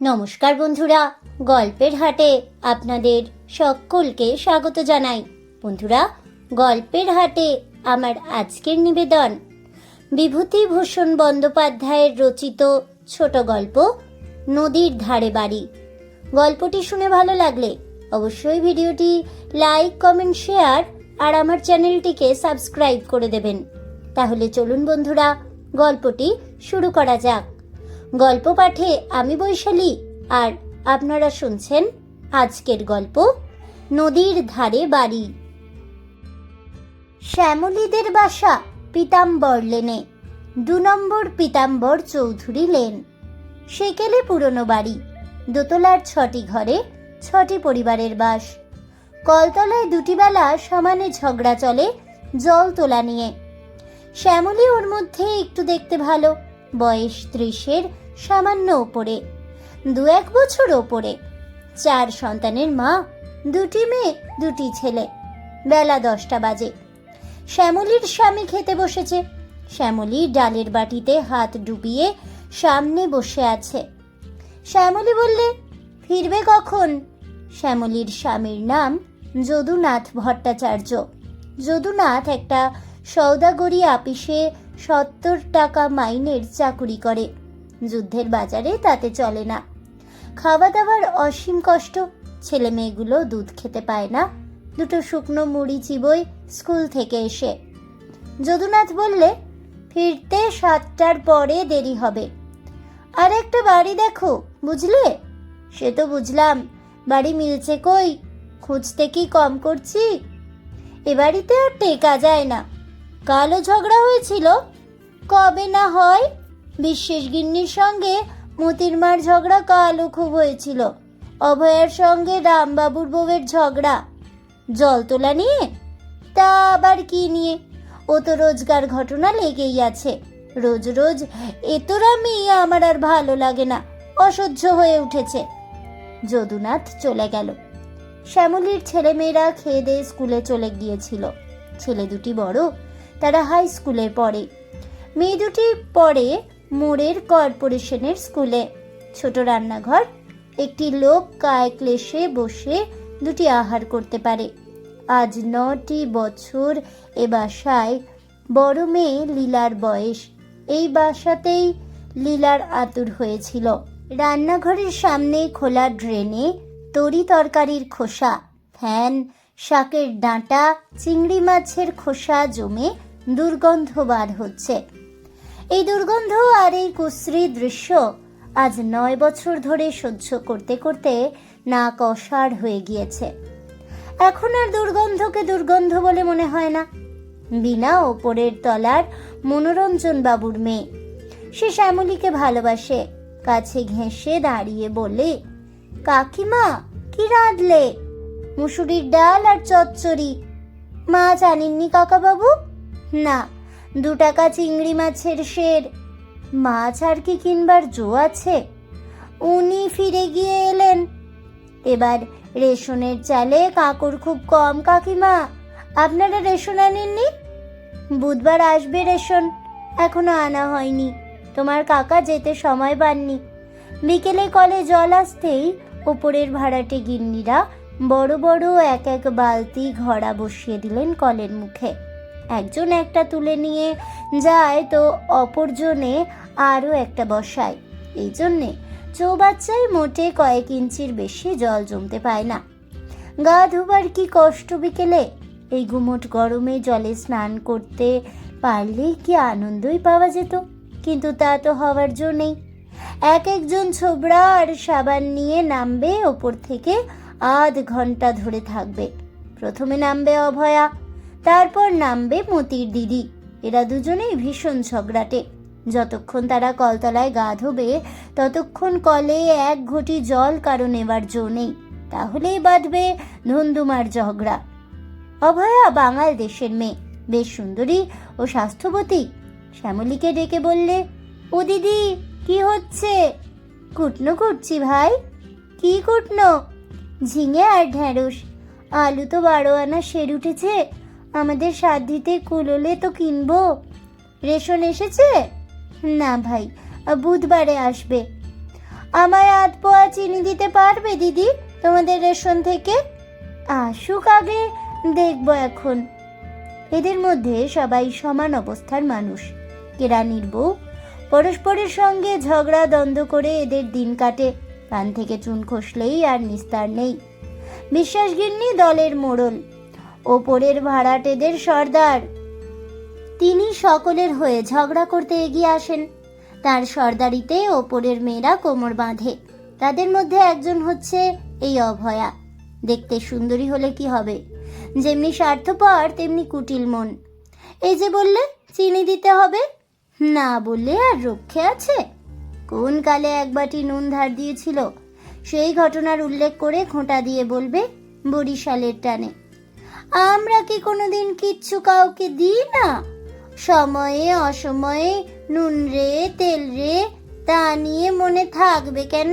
নমস্কার বন্ধুরা, গল্পের হাটে আপনাদের সকলকে স্বাগত জানাই। বন্ধুরা, গল্পের হাটে আমার আজকের নিবেদন, বিভূতিভূষণ বন্দ্যোপাধ্যায়ের রচিত ছোট গল্প, নদীর ধারে বাড়ি। গল্পটি শুনে ভালো লাগলে অবশ্যই ভিডিওটি লাইক, কমেন্ট, শেয়ার আর আমার চ্যানেলটিকে সাবস্ক্রাইব করে দেবেন। তাহলে চলুন বন্ধুরা, গল্পটি শুরু করা যাক। গল্প পাঠে আমি বৈশালী। আর আপনারা শুনছেন আজকের গল্প, নদীর ধারে বাড়ি। শ্যামলীদের বাসা পিতাম্বর লেনে। দু নম্বর পিতাম্বর চৌধুরী লেন। সেকেলে পুরনো বাড়ি। দোতলার ছটি ঘরে ছটি পরিবারের বাস। কলতলায় দুটি বেলা সমানে ঝগড়া চলে জল তোলা নিয়ে। শ্যামলী ওর মধ্যে একটু দেখতে ভালো। বয়স ত্রিশের সামান্য ওপরে, দু এক বছর ওপরে। চার সন্তানের মা, দুটি মেয়ে, দুটি ছেলে। বেলা দশটা বাজে। শ্যামলীর স্বামী খেতে বসেছে। শ্যামলী ডালের বাটিতে হাত ডুবিয়ে সামনে বসে আছে। শ্যামলী বললে, ফিরবে কখন? শ্যামলীর স্বামীর নাম যদুনাথ ভট্টাচার্য। যদুনাথ একটা সৌদাগরি আপিসে সত্তর টাকা মাইনের চাকুরি করে। যুদ্ধের বাজারে তাতে চলে না। খাওয়া দাওয়ার অসীম কষ্ট ছেলে মেয়েগুলো দুধ খেতে পায় না। দুটো শুকনো মুড়ি চিবই স্কুল থেকে এসে। যদুনাথ বললে, ফিরতে সাতটার পরে দেরি হবে। আর একটা বাড়ি দেখো, বুঝলে? সে তো বুঝলাম। বাড়ি মিলছে কই? খুঁজতে কি কম করছি? এ বাড়িতে আর টেকা যায় না। কালো ঝগড়া হয়েছিল কবে না হয়? বিশ্বেষ গিন্নির সঙ্গে মতির মার ঝগড়া কালো খুব হয়েছিল। অভয়ের সঙ্গে রামবাবুর বউয়ের ঝগড়া। জল তোলা নিয়ে? তা আবার কি নিয়ে? ও তো রোজগার ঘটনা লেগেই আছে। রোজ রোজ এতরা মেয়ে আমার আর ভালো লাগে না, অসহ্য হয়ে উঠেছে। যদুনাথ চলে গেল। শ্যামলীর ছেলেমেয়েরা খেয়ে দিয়ে স্কুলে চলে গিয়েছিল। ছেলে দুটি বড়, তারা হাই স্কুলে পড়ে। মেয়ে দুটি পড়ে মোড়ের কর্পোরেশনের স্কুলে। ছোট রান্নাঘর, একটি লোক কায় ক্লেশে বসে দুটি আহার করতে পারে। আজ নটি বছর এ বাসায় বড় মেয়ে লীলার বয়স। এই বাসাতেই লীলার আতুর হয়েছিল। রান্নাঘরের সামনে খোলা ড্রেনে তরি তরকারির খোসা, ফ্যান, শাকের ডাঁটা, চিংড়ি মাছের খোসা জমে দুর্গন্ধ বার হচ্ছে। এই দুর্গন্ধ আর এই কুশ্রী দৃশ্য আজ নয় বছর ধরে সহ্য করতে করতে নাক অসাড় হয়ে গিয়েছে। এখন আর দুর্গন্ধকে দুর্গন্ধ বলে মনে হয় না। বিনা ওপরের তলার মনোরঞ্জন বাবুর মেয়ে। সে শ্যামলীকে ভালোবাসে, কাছে ঘেঁষে দাঁড়িয়ে বলে, কাকিমা, কি রাঁধলে? মুসুরির ডাল আর চচ্চড়ি। মাছ আনেননি কাকাবাবু? না। দু টাকা চিংড়ি মাছের শের। মাছ আর কি কিনবার জো আছে? উনি ফিরে গিয়ে এলেন। এবার রেশনের চালে কাকুর খুব কম কাকিমা। আপনারা রেশন আনেননি? বুধবার আসবে রেশন। এখনও আনা হয়নি। তোমার কাকা যেতে সময় পাননি। বিকেলে কলে জল আসতেই ওপরের ভাড়াটে গিন্নিরা বড় বড় এক এক বালতি ঘড়া বসিয়ে দিলেন কলের মুখে। একজন একটা তুলে নিয়ে যায়, তো অপরজনে আরও একটা বসায়। এই জন্যে চৌবাচ্চায় মোটে কয়েক ইঞ্চির বেশি জল জমতে পায় না। গা ধোবার কি কষ্ট বিকেলে? এই গুমোট গরমে জলে স্নান করতে পারলেই কি আনন্দই পাওয়া যেত? কিন্তু তা তো হওয়ার জো নেই। এক একজন ছোবড়া আর সাবান নিয়ে নামবে, ওপর থেকে আধ ঘণ্টা ধরে থাকবে। প্রথমে নামবে অভয়া তারপর নামবে মতির দিদি। এরা দুজনেই ভীষণ ঝগড়াটে। যতক্ষণ তারা কলতলায় গা ধোবে, ততক্ষণ কলে এক ঘটি জল কারও নেবার জো নেই। তাহলেই বাঁধবে ধন্দুমার ঝগড়া। অভয়া বাঙাল দেশের মেয়ে। বেশ সুন্দরী ও স্বাস্থ্যবতী। শ্যামলীকে ডেকে বললে, ও দিদি, কি হচ্ছে? কুটনো কুটছি ভাই। কি কুটনো? ঝিঙে আর ঢ্যাঁড়স। আলু তো বারো আনা সের উঠেছে। আমাদের সাধ্যিতে কুলোলে তো কিনবো। রেশন এসেছে? না ভাই, বুধবারে আসবে। আমায় আধ পোয়া চিনি দিতে পারবে দিদি তোমাদের রেশন থেকে? আসুক আগে, দেখব এখন। এদের মধ্যে সবাই সমান অবস্থার মানুষ। কেরানির বউ পরস্পরের সঙ্গে ঝগড়া দ্বন্দ্ব করে এদের দিন কাটে। কান থেকে চুন খসলেই আর নিস্তার নেই। বিশ্বাসগিন্নি দলের মোড়ল। ওপরের ভাড়াটেদের সর্দার। তিনি সকলের হয়ে ঝগড়া করতে এগিয়ে আসেন। তার সর্দারিতে ওপরের মেয়েরা কোমর বাঁধে। তাদের মধ্যে একজন হচ্ছে এই অভয়া। দেখতে সুন্দরী হলে কি হবে? যেমনি স্বার্থপর, তেমনি কুটিল মন। এই যে বললে, চিনি দিতে হবে? না বললে আর রক্ষে আছে? কোন কালে এক বাটি নুন ধার দিয়েছিল? সেই ঘটনার উল্লেখ করে খোঁটা দিয়ে বলবে বরিশালের টানে। আমরা কি কোনোদিন কিচ্ছু কাউকে দিই না? সময়ে অসময়ে নুন রে, তেল রে, তা নিয়ে মনে থাকবে কেন?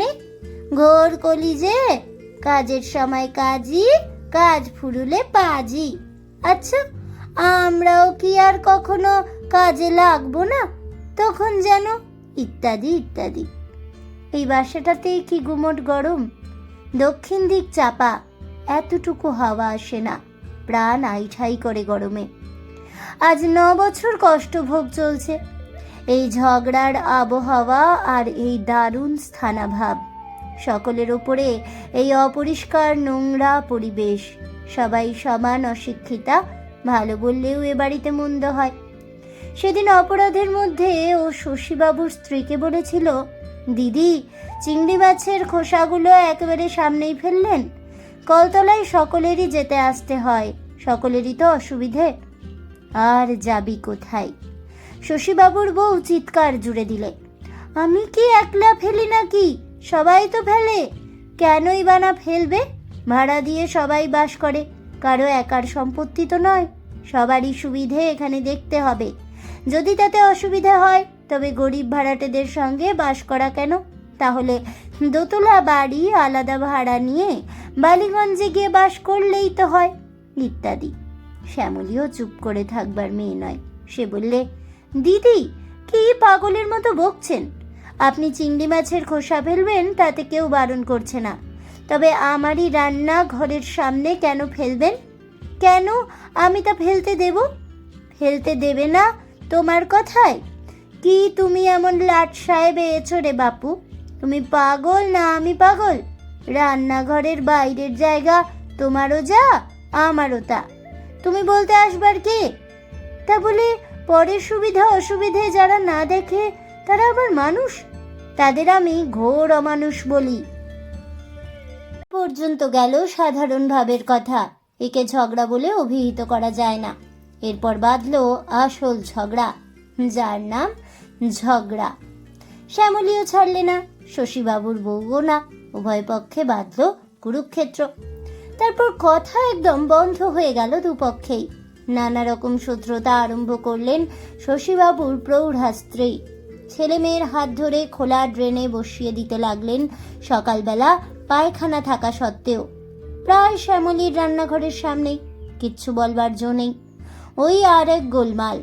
ঘোর কলি যে, কাজের সময় কাজই, কাজ ফুরুলে পাজি। আচ্ছা আমরাও কি আর কখনো কাজে লাগবো না? তখন যেন ইত্যাদি ইত্যাদি। এই বাসাটাতেই কি গুমট গরম? দক্ষিণ দিক চাপা, এতটুকু হাওয়া আসে না। প্রাণ আইঠাই করে গরমে। আজ ন বছর কষ্টভোগ চলছে। এই ঝগড়ার আবহাওয়া আর এই দারুণ স্থানাভাব। সকলের ওপরে এই অপরিষ্কার নোংরা পরিবেশ, সবাই সমান অশিক্ষিতা, ভালো বললেও এ বাড়িতে মন্দ হয়। সেদিন অপরাধের মধ্যে ও শশীবাবুর স্ত্রীকে বলেছিল, দিদি, চিংড়ি মাছের খোসাগুলো একেবারে সামনেই ফেললেন। কলতলায় সকলেরই যেতে আসতে হয়। সকলেরই তো অসুবিধে। আর যাবি কোথায়? শশীবাবুর বউ চিৎকার জুড়ে দিলে। আমি কি একলা ফেলি নাকি? সবাই তো ফেলে। কেনই বা না ফেলবে? ভাড়া দিয়ে সবাই বাস করে। কারও একার সম্পত্তি তো নয়। সবারই সুবিধে এখানে দেখতে হবে। যদি তাতে অসুবিধা হয়, তবে গরিব ভাড়াটেদের সঙ্গে বাস করা কেন? তাহলে দোতলা বাড়ি আলাদা ভাড়া নিয়ে বালিগঞ্জে গিয়ে বাস করলেই তো হয়, ইত্যাদি। শ্যামলীও চুপ করে থাকবার মেয়ে নয়। সে বললে, দিদি, কি পাগলের মতো বকছেন? আপনি চিংড়ি মাছের খোসা ফেলবেন, তাতে কেউ বারণ করছে না। তবে আমারই রান্না ঘরের সামনে কেন ফেলবেন? কেন আমি তা ফেলতে দেব? ফেলতে দেবে না তোমার কথায়? কি তুমি এমন লাট সাহেব এছো রে বাপু? তুমি পাগল না আমি পাগল? রান্নাঘরের বাইরের জায়গা তোমারও যা, আমারও তা। তুমি বলতে আসবার কে? তা বলে পরের সুবিধা অসুবিধে যারা না দেখে, তারা আবার মানুষ? তাদের আমি ঘোর অমানুষ বলি। পর্যন্ত গেল সাধারণ ভাবের কথা। একে ঝগড়া বলে অভিহিত করা যায় না। এরপর বাঁধলো আসল ঝগড়া। যার নাম ঝগড়া। শ্যামলীও ছাড়লে না, শশীবাবুর বউও না, উভয় পক্ষে বাঁধল কুরুক্ষেত্র। তারপর কথা একদম বন্ধ হয়ে গেল দুপক্ষেই। নানা রকম শত্রুতা আরম্ভ করলেন শশীবাবুর প্রৌঢ়াস্ত্রী ছেলে মেয়ের হাত ধরে খোলা ড্রেনে বসিয়ে দিতে লাগলেন সকালবেলা পায়খানা থাকা সত্ত্বেও। প্রায় শ্যামলীর রান্নাঘরের সামনেই কিচ্ছু বলবার জো নেই। ওই আর এক গোলমাল।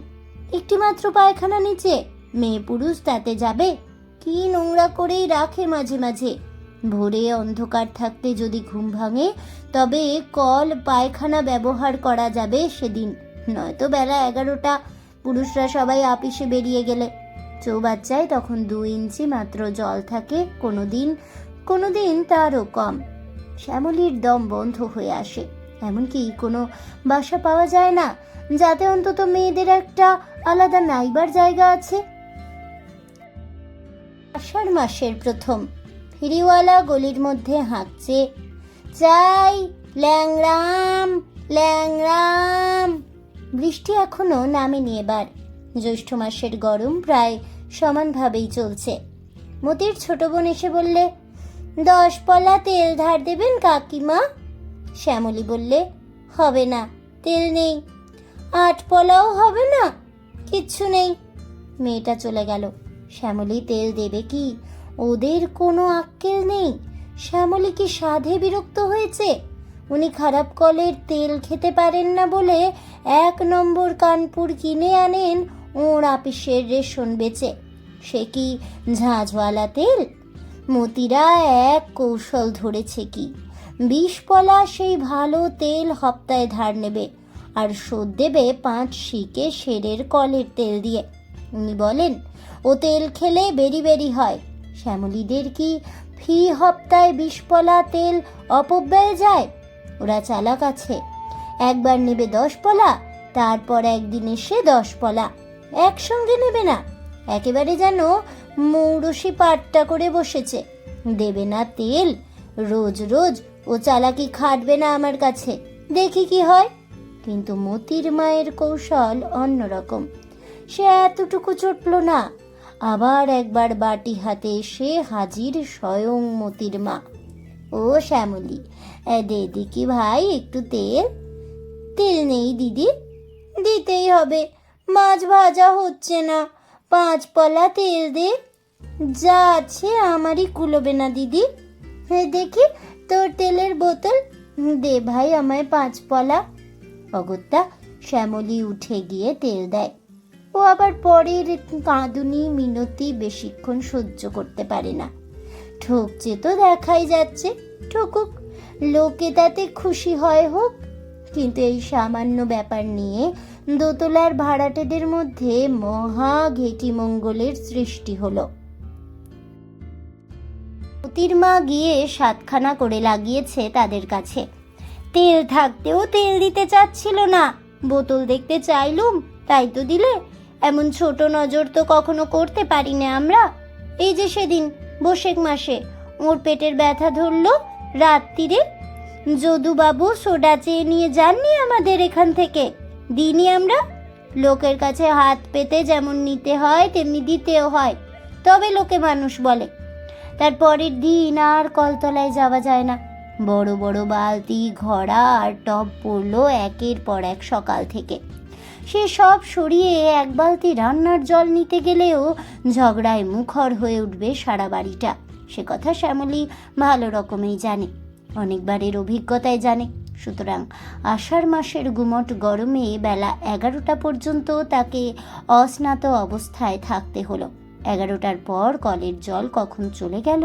একটি মাত্র পায়খানা নিচে, মেয়ে পুরুষ তাতে যাবে কি নোংরা করেই রাখে মাঝে মাঝে। ভোরে অন্ধকার থাকতে যদি ঘুম ভাঙে, তবে কল, পায়খানা ব্যবহার করা যাবে সেদিন। নয়তো বেলা এগারোটা, পুরুষরা সবাই আপিসে বেরিয়ে গেলে। চৌবাচ্চায় তখন দু ইঞ্চি মাত্র জল থাকে কোনো দিন কোনো দিন তারও কম। শ্যামলির দম বন্ধ হয়ে আসে। এমনকি কোনো বাসা পাওয়া যায় না, যাতে অন্তত মেয়েদের একটা আলাদা নাইবার জায়গা আছে। আষাঢ় মাসের প্রথম। ফিরিওয়ালা গলির মধ্যে হাঁকছে চাই ল্যাংরাম ল্যাংরাম বৃষ্টি এখনও নামেনি এবার। জ্যৈষ্ঠ মাসের গরম প্রায় সমানভাবেই চলছে। মতির ছোট বোন এসে বললে, দশ পলা তেল ধার দেবেন কাকিমা? শ্যামলী বললে, হবে না, তেল নেই। আট পলাও হবে না, কিচ্ছু নেই। মেয়েটা চলে গেল। শ্যামলী তেল দেবে কি? ওদের কোনো আক্কেল নেই। শ্যামলী কি সাধে বিরক্ত হয়েছে? উনি খারাপ কলের তেল খেতে পারেন না বলে এক নম্বর কানপুর কিনে আনেন ওর আপিসের রেশন বেচে। সে কি ঝাঁঝওয়ালা তেল? মতিরা এক কৌশল ধরেছে কি? বিষ পলা সেই ভালো তেল হপ্তায় ধার নেবে আর শোধ দেবে পাঁচ শিকে সেরের কলের তেল দিয়ে। উনি বলেন ও তেল খেলে বেরি বেরি হয়। শ্যামলীদের কি ফি হপ্তায় বিষপলা তেল অপব্যয়ে যায়? ওরা চালাক আছে। একবার নেবে দশ পলা, তারপর একদিন এসে দশ পলা। একসঙ্গে নেবে না। একেবারে যেন মৌরসি পাট্টা করে বসেছে। দেবে না তেল। রোজ রোজ ও চালাকি খাটবে না আমার কাছে। দেখি কি হয়। কিন্তু মতির মায়ের কৌশল অন্যরকম। সে এতটুকু চটল না। আবার একবার বাটি হাতে এসে হাজির স্বয়ং মতির মা। ও শ্যামলি দে দেখি ভাই একটু তেল। তেল নেই দিদি, দিতেই হবে, মাছ ভাজা হচ্ছে না। পাঁচ পলা তেল দে। যা আছে আমারই কুলোবে না দিদি। দেখি তোর তেলের বোতল। দে ভাই আমায় পাঁচ পলা। অগত্যা, শ্যামলী উঠে গিয়ে তেল দেয়। ও আবার পরের কাঁদুনি মিনতি বেশিক্ষণ সহ্য করতে পারে না। ঠকছে তো দেখাই যাচ্ছে, ঠকুক, লোকে তাতে খুশি হয় হোক। কিন্তু এই সামান্য ব্যাপার নিয়ে দোতলার ভাড়াটেদের মধ্যে মহা ঘেটি মঙ্গলের সৃষ্টি হলো। মতির মা গিয়ে সাতখানা করে লাগিয়েছে তাদের কাছে। তেল থাকতেও তেল দিতে চাচ্ছিল না। বোতল দেখতে চাইলুম, তাই তো দিলে। এমন ছোট নজর তো কখনো করতে পারি না আমরা। এই যে সেদিন, বসেক মাসে ওর পেটের ব্যথা ধরলো রাত্রিরে যদুবাবু সোডা চেয়ে নিয়ে যাননি আমাদের এখান থেকে। দিইনি আমরা লোকের কাছে হাত পেতে যেমন নিতে হয়, তেমনি দিতেও হয়। তবে লোকে মানুষ বলে, তার পরের দিন আর কলতলায় যাওয়া যায় না। বড় বড় বালতি, ঘড়া আর টব পড়ল একের পর এক সকাল থেকে। সে সব সরিয়ে এক বালতি রান্নার জল নিতে গেলেও ঝগড়ায় মুখর হয়ে উঠবে সারা বাড়িটা। সে কথা শ্যামলী ভালো রকমেই জানে, অনেকবারের অভিজ্ঞতায় জানে। সুতরাং আষাঢ় মাসের গুমট গরমে বেলা এগারোটা পর্যন্ত তাকে অস্নাত অবস্থায় থাকতে হলো। এগারোটার পর কলের জল কখন চলে গেল?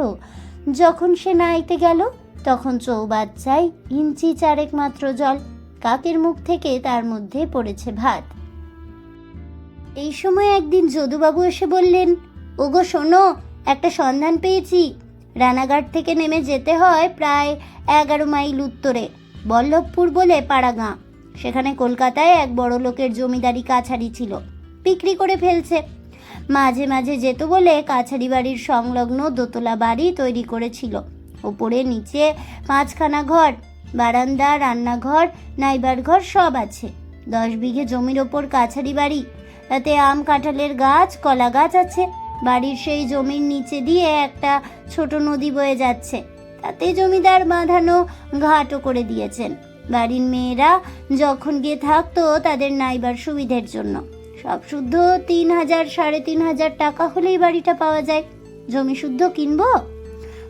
যখন সে নাইতে গেল, তখন চৌবাচ্চায় ইঞ্চি চারেক মাত্র জল। কাকের মুখ থেকে তার মধ্যে পড়েছে ভাত। এই সময় একদিন যদুবাবু এসে বললেন, ওগো শোনো, একটা সন্ধান পেয়েছি। রানাঘাট থেকে নেমে যেতে হয় প্রায় এগারো মাইল উত্তরে, বল্লভপুর বলে পাড়াগাঁ। সেখানে কলকাতায় এক বড় লোকের জমিদারি কাছারি ছিল, বিক্রি করে ফেলছে। মাঝে মাঝে যেত বলে কাছারি বাড়ির সংলগ্ন দোতলা বাড়ি তৈরি করেছিল। ওপরে, নিচে পাঁচখানা ঘর বারান্দা, রান্নাঘর নাইবার ঘর সব আছে। দশ বিঘে জমির ওপর কাছারি বাড়ি। তাতে আম, কাঁঠালের গাছ, কলা গাছ আছে। বাড়ির সেই জমির নিচে দিয়ে একটা ছোট নদী বয়ে যাচ্ছে। তাতে জমিদার বাঁধানো ঘাটও করে দিয়েছেন। বাড়ির মেয়েরা যখন গিয়ে থাকতো তাদের নাইবার সুবিধের জন্য। সব শুদ্ধ তিন হাজার, সাড়ে তিন হাজার টাকা হলেই বাড়িটা পাওয়া যায়। জমি শুদ্ধ কিনবো?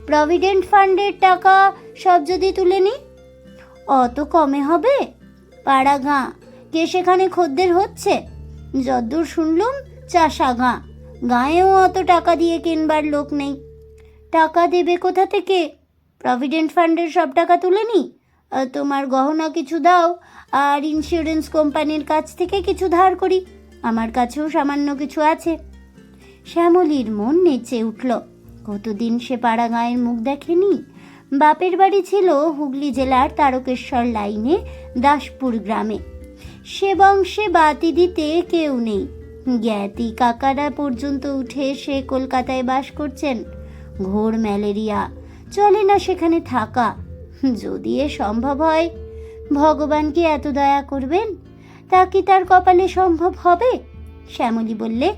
প্রভিডেন্ট ফান্ডের টাকা সব যদি তুলে নিই? অত কমে হবে? পাড়া গাঁ, কে সেখানে খদ্দের হচ্ছে? যদ্দূর শুনলুম, চাষা গাঁ, গাঁয়েও অত টাকা দিয়ে কিনবার লোক নেই। টাকা দেবে কোথা থেকে? প্রভিডেন্ট ফান্ডের সব টাকা তুলে নি? তোমার গহনা কিছু দাও, আর ইন্স্যুরেন্স কোম্পানির কাছ থেকে কিছু ধার করি। আমার কাছেও সামান্য কিছু আছে। শ্যামলীর মন নেচে উঠল। কতদিন সে পাড়া গাঁয়ের মুখ দেখেনি? বাপের বাড়ি ছিল হুগলি জেলার তারকেশ্বর লাইনে, দাসপুর গ্রামে। সে বংশে বাতি দিতে কেউ নেই। জ্ঞাতি কাকারা পর্যন্ত উঠে সে কলকাতায় বাস করছেন। ঘোর ম্যালেরিয়া, চলে না সেখানে থাকা। যদি এ সম্ভব হয়, ভগবান কি এত দয়া করবেন? তা কি তার কপালে সম্ভব হবে? শ্যামলী বললে,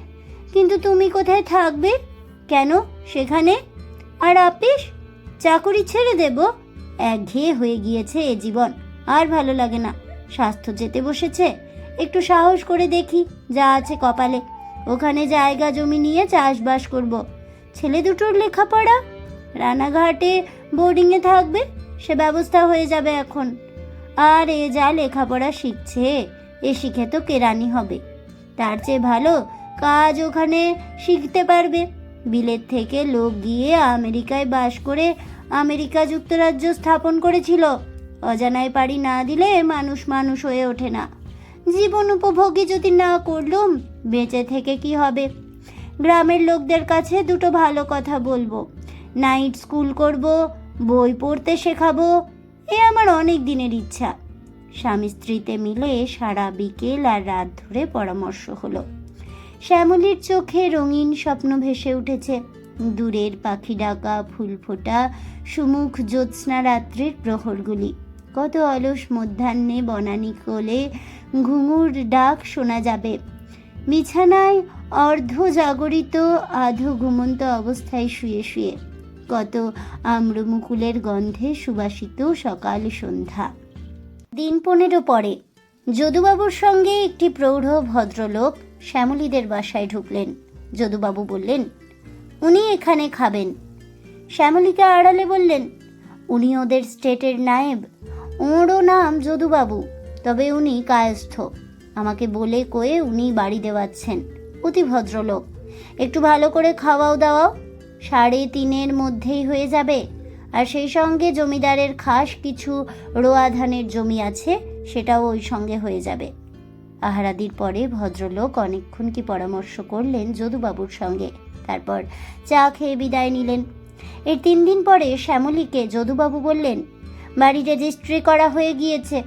কিন্তু তুমি কোথায় থাকবে? কেন সেখানে? আর আপিস চাকুরি ছেড়ে দেব। একঘেয়ে হয়ে গিয়েছে এ জীবন। আর ভালো লাগে না। স্বাস্থ্য যেতে বসেছে। একটু সাহস করে দেখি যা আছে কপালে। ওখানে জায়গা জমি নিয়ে চাষবাস করব। ছেলে দুটোর লেখাপড়া? রানাঘাটে বোর্ডিংয়ে থাকবে? সে ব্যবস্থা হয়ে যাবে এখন। আর এ যা লেখাপড়া শিখছে, এ শিখে তো কেরানি হবে। তার চেয়ে ভালো কাজ ওখানে শিখতে পারবে। বিলেত থেকে লোক গিয়ে আমেরিকায় বাস করে আমেরিকা যুক্তরাজ্য স্থাপন করেছিল। অজানায় পাড়ি না দিলে মানুষ মানুষ হয়ে ওঠে না। জীবন উপভোগী যদি না করলুম, বেঁচে থেকে কি হবে? গ্রামের লোকদের কাছে দুটো ভালো কথা বলব। নাইট স্কুল করব, বই পড়তে শেখাবো, এ আমার অনেক দিনের ইচ্ছা। স্বামী স্ত্রীতে মিলে সারা বিকেল আর রাত ধরে পরামর্শ হলো। শ্যামলীর চোখে রঙিন স্বপ্ন ভেসে উঠেছে। দূরের পাখি ডাকা, ফুল ফোটা, সুমুখ জ্যোৎস্না রাত্রির প্রহরগুলি। কত অলস মধ্যাহ্নে বনানী কোলে ঘুঙুর ডাক শোনা যাবে। বিছানায় অর্ধ জাগরিত, আধো ঘুমন্ত অবস্থায় শুয়ে শুয়ে। কত আম্রমুকুলের গন্ধে সুবাসিত সকাল সন্ধ্যা। দিন পনেরো পরে। যদুবাবুর সঙ্গে একটি প্রৌঢ় ভদ্রলোক শ্যামলীদের বাসায় ঢুকলেন। যদুবাবু বললেন, উনি এখানে খাবেন। শ্যামলীকে আড়ালে বললেন, উনি ওদের স্টেটের নায়েব। ওঁরও নাম যদুবাবু, তবে উনি কায়স্থ। আমাকে বলে কয়ে উনি বাড়ি দেওয়াচ্ছেন, অতি ভদ্রলোক। একটু ভালো করে খাওয়াও দাওয়াও, সাড়ে তিনের মধ্যেই হয়ে যাবে। আর সেই সঙ্গে জমিদারের খাস কিছু রোয়া ধানের জমি আছে, সেটাও ওই সঙ্গে হয়ে যাবে। আহারাদির পরে ভদ্রলোক অনেকক্ষণ কি পরামর্শ করলেন যদুবাবুর সঙ্গে। তারপর চা খেয়ে বিদায় নিলেন। এর তিন দিন পরে শ্যামলীকে যদুবাবু বললেন, বাড়ি রেজিস্ট্রি করা হয়ে গিয়েছে।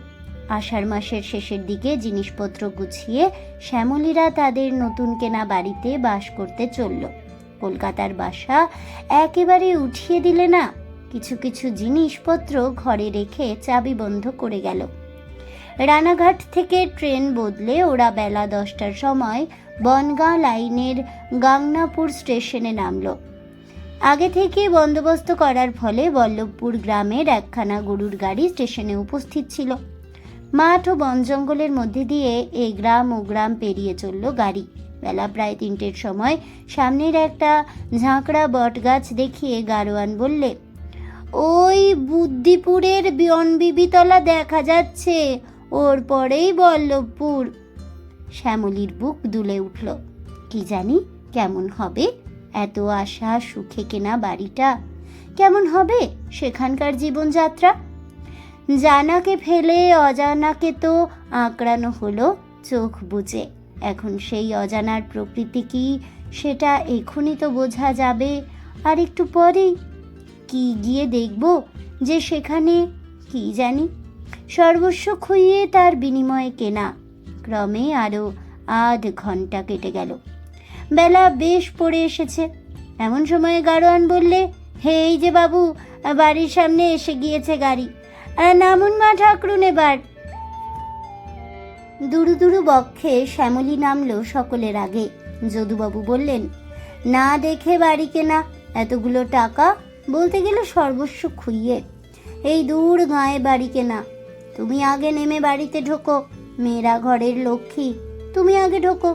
আষাঢ় মাসের শেষের দিকে জিনিসপত্র গুছিয়ে শ্যামলীরা তাদের নতুন কেনা বাড়িতে বাস করতে চলল। কলকাতার বাসা একেবারে উঠিয়ে দিলে না, কিছু কিছু জিনিসপত্র ঘরে রেখে চাবি বন্ধ করে গেল। রানাঘাট থেকে ট্রেন বদলে ওরা বেলা দশটার সময় বনগাঁ লাইনের গাংনাপুর স্টেশনে নামলো। আগে থেকে বন্দোবস্ত করার ফলে বল্লভপুর গ্রামের একখানা গরুর গাড়ি স্টেশনে উপস্থিত ছিল। মাঠ ও বন জঙ্গলের মধ্যে দিয়ে এই গ্রাম ও গ্রাম পেরিয়ে চলল গাড়ি। বেলা প্রায় তিনটের সময় সামনের একটা ঝাঁকড়া বটগাছ দেখিয়ে গারোয়ান বললে, ওই বুদ্ধিপুরের বিবিতলা দেখা যাচ্ছে। ওর পরেই বল্লভপুর। শ্যামলীর বুক দুলে উঠল। কি জানি কেমন হবে এত আশা সুখে কেনা বাড়িটা। কেমন হবে সেখানকার জীবনযাত্রা? জানাকে ফেলে, অজানাকে তো আঁকড়ানো হলো চোখ বুঝে এখন সেই অজানার প্রকৃতি কি সেটা এখনই তো বোঝা যাবে। আর একটু পরেই কি গিয়ে দেখব যে সেখানে কি জানি সর্বস্ব খুইয়ে তার বিনিময়ে কেনা। ক্রমে আরও আধ ঘণ্টা কেটে গেল। বেলা বেশ পড়ে এসেছে। এমন সময় গাড়োয়ান বললে হে এই যে বাবু, বাড়ির সামনে এসে গিয়েছে গাড়ি। নামুন মা ঠাকরুন এবার। দুরু দুরু বক্ষে শ্যামলী নামলো সকলের আগে। যদুবাবু বললেন, না দেখে বাড়ি কেনা। এতগুলো টাকা বলতে গেলে সর্বস্ব খুইয়ে। এই দূর গায়ে বাড়ি কেনা। তুমি আগে নেমে বাড়িতে ঢোকো, মেয়েরা ঘরের লক্ষ্মী, তুমি আগে ঢোকো,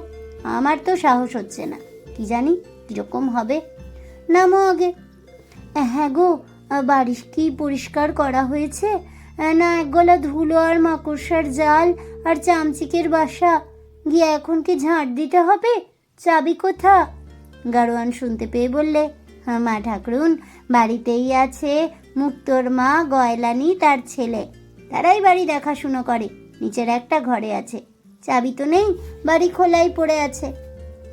আমার তো সাহস হচ্ছে না, কি জানি কীরকম হবে, নামো আগে। হ্যাঁ গো, বাড়ি কি পরিষ্কার করা হয়েছে? না এক গলা ধুলো আর মাকড়সার জাল আর চামচিকের বাসা, গিয়ে এখন কি ঝাঁট দিতে হবে? চাবি কোথা? গাড়োয়ান শুনতে পেয়ে বললে, মা ঠাকুরুন, বাড়িতেই আছে মুক্তোর মা গয়লানি তার ছেলে। তারাই বাড়ি দেখাশুনো করে। নিচের একটা ঘরে আছে। চাবি তো নেই, বাড়ি খোলাই পড়ে আছে।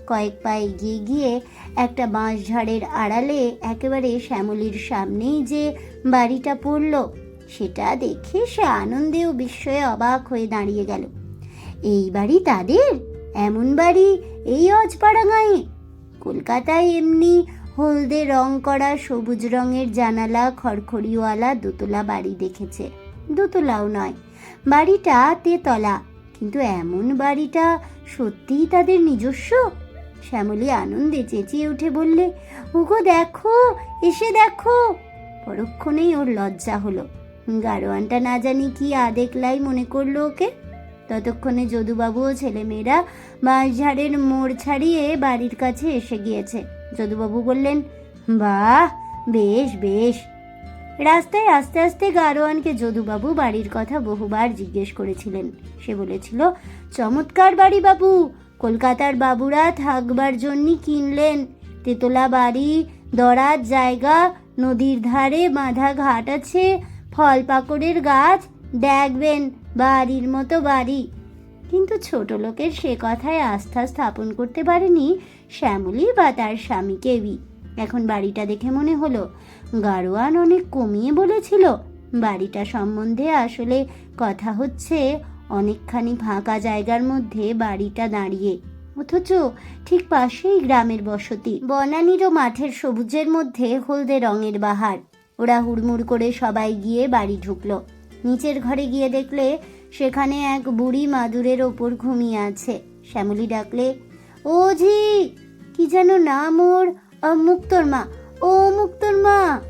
কয়েক পা এগিয়ে গিয়ে একটা বাঁশ ঝাড়ের আড়ালে একেবারে শ্যামলীর সামনেই যে বাড়িটা পড়ল, সেটা দেখে সে আনন্দে ও বিস্ময়ে অবাক হয়ে দাঁড়িয়ে গেল। এই বাড়ি তাদের? এমন বাড়ি এই অজপাড়া গাঁয়ে কলকাতায় এমনি হলদে রং করা সবুজ রঙের জানালা খড়খড়িওয়ালা দোতলা বাড়ি দেখেছে। দোতলাও নয়। বাড়িটা তেতলা। কিন্তু এমন বাড়িটা সত্যিই তাদের নিজস্ব? শ্যামলী আনন্দে চেঁচিয়ে উঠে বললে, ওগো দেখো, এসে দেখো। পরক্ষণেই ওর লজ্জা হলো। গারোয়ানটা না জানি কি আদেকলাই মনে করল ওকে। ততক্ষণে যদুবাবু ও ছেলেমেয়েরা বাঁশঝাড়ের মোড় ছাড়িয়ে বাড়ির কাছে এসে গিয়েছে। যদুবাবু বললেন, বাহ, বেশ বেশ। রাস্তায় আস্তে আস্তে গারোয়ানকে যদুবাবু বাড়ির কথা বহুবার জিজ্ঞেস করেছিলেন। সে বলেছিল, চমৎকার বাড়ি বাবু, কলকাতার বাবুরা থাকবার জন্যই কিনলেন। তেতলা বাড়ি দরার জায়গা, নদীর ধারে বাঁধা ঘাট আছে, ফল পাকড়ের গাছ, দেখবেন বাড়ির মতো বাড়ি। কিন্তু ছোট লোকের সে কথায় আস্থা স্থাপন করতে পারেনি শ্যামলী বা তার স্বামী কেবি। এখন বাড়িটা দেখে মনে হলো গাড়োয়ান অনেক কমিয়ে বলেছিল, বাড়িটা সম্বন্ধে আসলে কথা হচ্ছে অনেকখানি ফাঁকা জায়গার মধ্যে বাড়িটা দাঁড়িয়ে। অথচ ঠিক পাশেই গ্রামের বসতি, বনানীর ও মাঠের সবুজের মধ্যে হলদে রঙের বাহার। ওরা হুড়মুড় করে সবাই গিয়ে বাড়ি ঢুকলো। নিচের ঘরে গিয়ে দেখলে সেখানে এক বুড়ি মাদুরের ওপর ঘুমিয়ে আছে। শ্যামলী ডাকলে, ও ঝি, কি যেন নাম ওর মুক্তোর মা ও মুক্তর মা।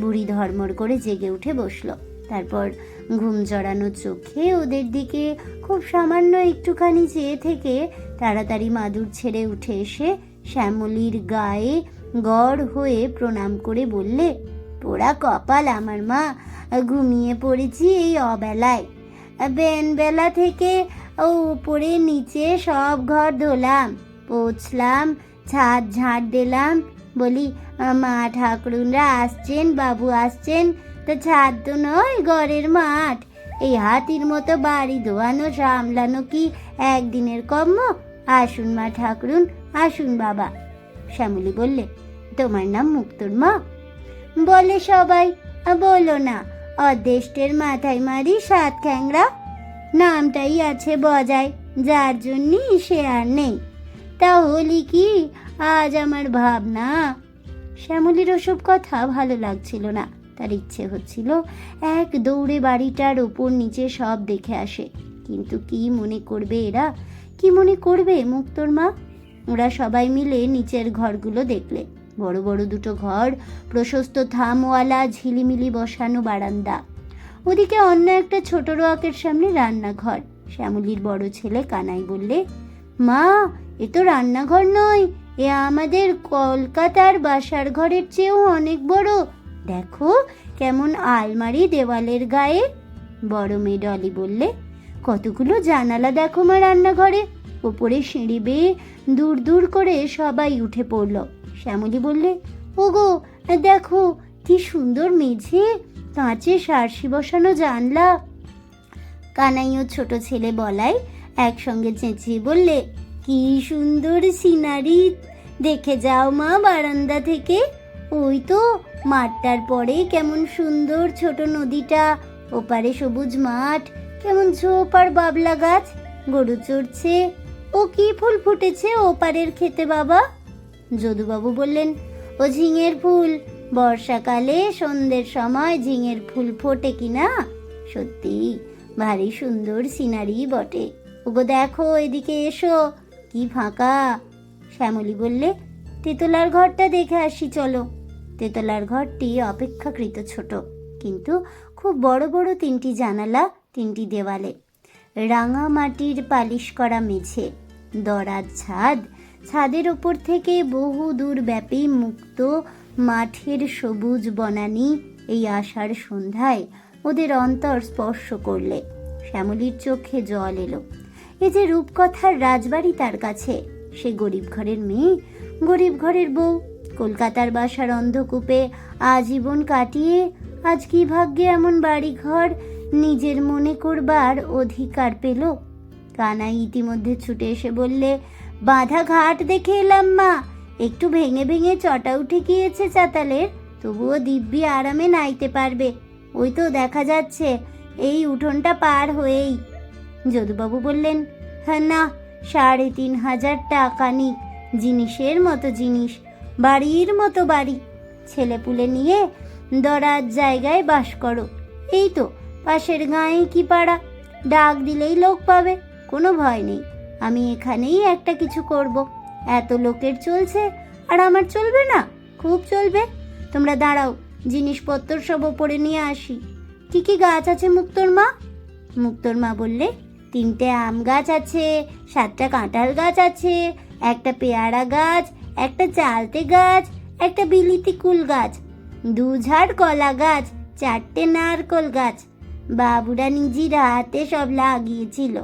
বুড়ি ধর্মর করে জেগে উঠে বসল। তারপর ঘুম জড়ানো চোখে ওদের দিকে খুব সামান্য একটুখানি চেয়ে থেকে তাড়াতাড়ি মাদুর ছেড়ে উঠে এসে শ্যামলীর গায়ে গড় হয়ে প্রণাম করে বললে পোড়া কপাল আমার মা, ঘুমিয়ে পড়েছি এই অবেলায়। বেলা থেকে ও উপরে নিচে সব ঘর ধোলাম, পৌঁছলাম, ছাদ ঝাড় দিলাম বলি মা ঠাকুরুনরা আসছেন, বাবু আসছেন, তো ছাদ তো নয়, ঘরের মাঠ। এই হাতির মতো বাড়ি ধোয়ানো, সামলানো কি একদিনের কর্ম? আসুন মা ঠাকুরুন, আসুন বাবা। শ্যামলী বললে, তোমার নাম মুক্তর মা? বলে সবাই, বলো না অদেষ্টের মাথায় মারি সাত খ্যাংরা নামটাই আছে বজায়, যার জন্যই সে আর নেই। তাহলে কি আজ আমার ভাবনা। শ্যামলির ওসব কথা ভালো লাগছিল না। তার ইচ্ছে হচ্ছিল এক দৌড়ে বাড়িটার ওপর নিচে সব দেখে আসে। কিন্তু কি মনে করবে এরা? কি মনে করবে মুক্তর মা? ওরা সবাই মিলে নিচের ঘরগুলো দেখলে। বড় বড় দুটো ঘর, প্রশস্ত থামওয়ালা, ঝিলিমিলি বসানো বারান্দা। ওদিকে অন্য একটা ছোট রোয়াকের সামনে রান্নাঘর। শ্যামলীর বড় ছেলে কানাই বললে, মা, এ তো রান্নাঘর নয়। এ আমাদের কলকাতার বাসার ঘরের চেয়েও অনেক বড়। দেখো কেমন আলমারি দেওয়ালের গায়ে। বড় মেয়ে ডলি বললে, কতগুলো জানালা দেখো মা রান্নাঘরে। ওপরে সিঁড়ি বেয়ে দূর দূর করে সবাই উঠে পড়ল। শ্যামলী বললে, ওগো, দেখো কি সুন্দর মেঝে। কাঁচে সারসি বসানো জানলা। কানাই ও ছোট ছেলে বলাই একসঙ্গে চেঁচিয়ে বললে কি সুন্দর সিনারি। দেখে যাও মা বারান্দা থেকে। ওই তো, মাঠটার পরে কেমন সুন্দর ছোট নদীটা। ওপারে সবুজ মাঠ, কেমন ঝোপ আর বাবলা গাছ। গরু চড়ছে। ও কি ফুল ফুটেছে ওপারের খেতে বাবা? যদুবাবু বললেন, ও ঝিঙের ফুল। বর্ষাকালে সন্ধ্যের সময় ঝিঙের ফুল ফোটে কি না? সত্যি ভারী সুন্দর সিনারি বটে। ওগো দেখো, এদিকে এসো। কি ফাঁকা? শ্যামলী বললে, তেতলার ঘরটা দেখে আসি, চলো। তেতলার ঘরটি অপেক্ষাকৃত ছোট, কিন্তু খুব বড় বড় তিনটি জানালা, তিনটি দেওয়ালে। রাঙা মাটির পালিশ করা মেঝে দরার ছাদ, ছাদের ওপর থেকে বহু দূর ব্যাপী মুক্ত মাঠের সবুজ বনানী এই আষাঢ় সন্ধ্যায় ওদের অন্তর স্পর্শ করলে। শ্যামলীর চোখে জল এলো। এ যে রূপকথার রাজবাড়ি তার কাছে, সে গরিব ঘরের মেয়ে, গরিব ঘরের বউ। কলকাতার বাসার অন্ধকূপে আজীবন কাটিয়ে আজ কি ভাগ্যে এমন বাড়ি ঘর নিজের মনে করবার অধিকার পেল? কানাই ইতিমধ্যে ছুটে এসে বললে বাঁধা ঘাট দেখে এলাম মা, একটু ভেঙে ভেঙে চটা উঠে গিয়েছে চাতালের, তবুও দিব্যি আরামে নাইতে পারবে। ওই তো দেখা যাচ্ছে, এই উঠোনটা পার হয়েই। যদুবাবু বললেন হ্যাঁ না, সাড়ে তিন হাজার টাকা নিক, জিনিসের মতো জিনিস, বাড়ির মতো বাড়ি। ছেলেপুলে নিয়ে দরার জায়গায় বাস করো। এই তো, পাশের গাঁয়ে কি পাড়া। ডাক দিলেই লোক পাবে, কোনো ভয় নেই। আমি এখানেই একটা কিছু করব। এত লোকের চলছে, আর আমার চলবে না, খুব চলবে। তোমরা দাঁড়াও জিনিসপত্র সব ওপরে নিয়ে আসি। কি কি গাছ আছে মুক্তর মা? মুক্তর মা বললে তিনটে আম গাছ আছে, সাতটা কাঁঠাল গাছ আছে, একটা পেয়ারা গাছ, একটা চালতে গাছ, একটা বিলিতি কুল গাছ, দু ঝাড় কলা গাছ, চারটে নারকল গাছ। বাবুরা নিজের হাতে সব লাগিয়েছিল।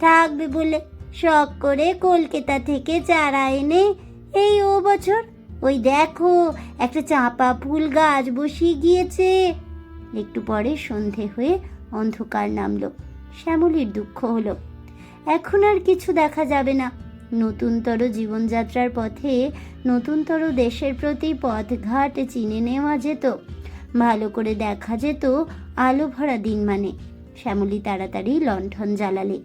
থাকবে বলে শখ করে কলকাতা থেকে চারা এনে এই ও বছর ওই দেখো একটা চাঁপা ফুল গাছ বসিয়ে গিয়েছে। একটু পরে সন্ধে হয়ে অন্ধকার নামলো। শ্যামলীর দুঃখ হলো। এখন আর কিছু দেখা যাবে না। নতুনতর জীবনযাত্রার পথে নতুনতর দেশের প্রতি পথঘাট চিনে নেওয়া যেত। ভালো করে দেখা যেত আলো ভরা দিন মানে। শ্যামলী তাড়াতাড়ি লণ্ঠন জ্বালালে।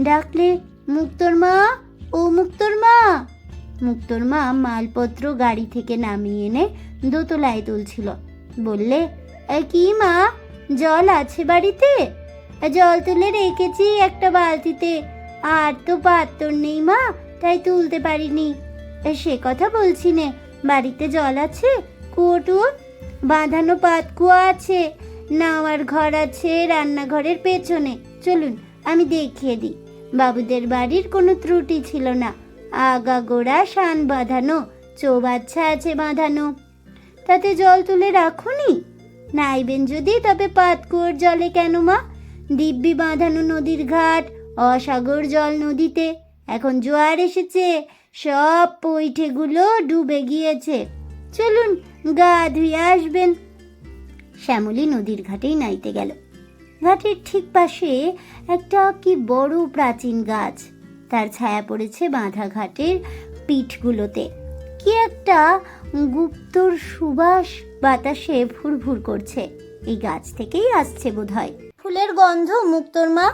ডাকলে মুক্তর মা ও মুক্তর মা! মুক্তর মা মালপত্র গাড়ি থেকে নামিয়ে এনে দোতলায় তুলছিল। বললে "এ, কি মা জল আছে বাড়িতে? জল তুলে রেখেছি একটা বালতিতে। আর তো পাত্তর নেই মা, তাই তুলতে পারিনি। সে কথা বলছি নে, বাড়িতে জল আছে? কুয়োটু, বাঁধানো পাতকুয়া আছে, নাওয়ার ঘর আছে, রান্নাঘরের পেছনে। চলুন, আমি দেখিয়ে দিই। বাবুদের বাড়ির কোনো ত্রুটি ছিল না। আগা গোড়া, শান বাঁধানো, চৌবাচ্চা আছে বাঁধানো। তাতে জল তুলে রাখুনি নাইবেন যদি, তবে পাতকুয়োর জলে কেন মা? দিব্যি বাঁধানো নদীর ঘাট, অসাগর জল নদীতে। এখন জোয়ার এসেছে, সব পৈঠেগুলো ডুবে গিয়েছে। চলুন গা ধুয়ে আসবেন। শ্যামলী নদীর ঘাটেই নাইতে গেল। ঘাটের ঠিক পাশে একটা কি বড় প্রাচীন গাছ। তার ছায়া পড়েছে বাঁধা ঘাটের পিঠগুলোতে। কি একটা গুপ্তর সুবাস বাতাসে ভুরভুর করছে। এই গাছ থেকেই আসছে বোধহয়। ফুলের গন্ধ মুক্তর মা?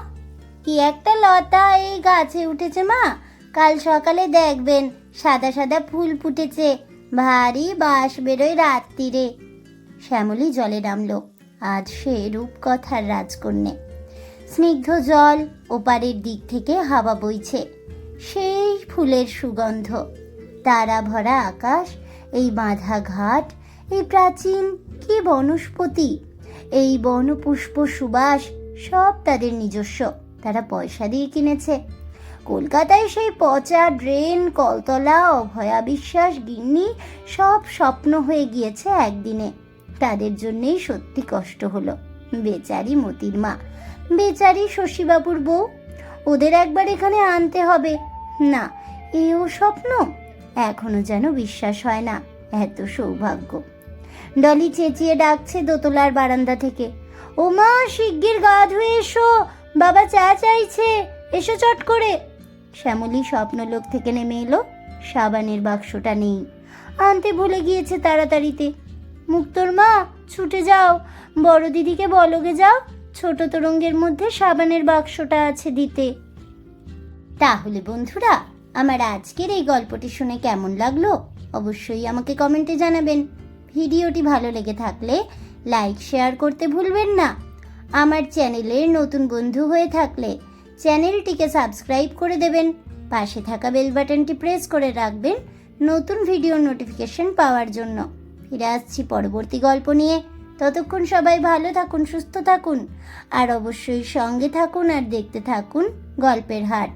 কি একটা লতা এই গাছে উঠেছে মা? কাল সকালে দেখবেন সাদা সাদা ফুল ফুটেছে। ভারী বাঁশ বেরোয় রাত্রিরে। শ্যামলী জলে নামলো। আজ সে রূপকথার রাজকন্যে। স্নিগ্ধ জল ওপারের দিক থেকে হাওয়া বইছে। সেই ফুলের সুগন্ধ। তারা ভরা আকাশ, এই বাঁধা ঘাট, এই প্রাচীন কি বনস্পতি? এই বনপুষ্প সুবাস সব তাদের নিজস্ব। তারা পয়সা দিয়ে কিনেছে। কলকাতায় সেই পচা ড্রেন, কলতলা, অভয়া বিশ্বাস, গিন্নি সব স্বপ্ন হয়ে গিয়েছে একদিনে। তাদের জন্যেই সত্যি কষ্ট হলো। বেচারি মতির মা, বেচারি শশীবাবুর বউ, ওদের একবার এখানে আনতে হবে। না, এও স্বপ্ন। এখনও যেন বিশ্বাস হয় না। এত সৌভাগ্য। ডলি চেঁচিয়ে ডাকছে দোতলার বারান্দা থেকে। ও মা শিগগির গা ধুয়ে এসো। বাবা চা চাইছে। এসো চট করে। শ্যামলী স্বপ্নলোক থেকে নেমে এলো। সাবানের বাক্সটা নেই। আনতে ভুলে গিয়েছে তাড়াতাড়িতে। মুক্তর মা, ছুটে যাও। বড় দিদিকে বলগে যাও। ছোট তরঙ্গের মধ্যে সাবানের বাক্সটা আছে দিতে। তাহলে বন্ধুরা, আমার আজকের এই গল্পটি শুনে কেমন লাগল? অবশ্যই আমাকে কমেন্টে জানাবেন। ভিডিওটি ভালো লেগে থাকলে লাইক, শেয়ার করতে ভুলবেন না। আমার চ্যানেলের নতুন বন্ধু হয়ে থাকলে চ্যানেলটিকে সাবস্ক্রাইব করে দেবেন। পাশে থাকা বেল বাটনটি প্রেস করে রাখবেন নতুন ভিডিওর নোটিফিকেশন পাওয়ার জন্য। ফিরে আসছি পরবর্তী গল্প নিয়ে। ততক্ষণ সবাই ভালো থাকুন, সুস্থ থাকুন, আর অবশ্যই সঙ্গে থাকুন আর দেখতে থাকুন গল্পের হাট।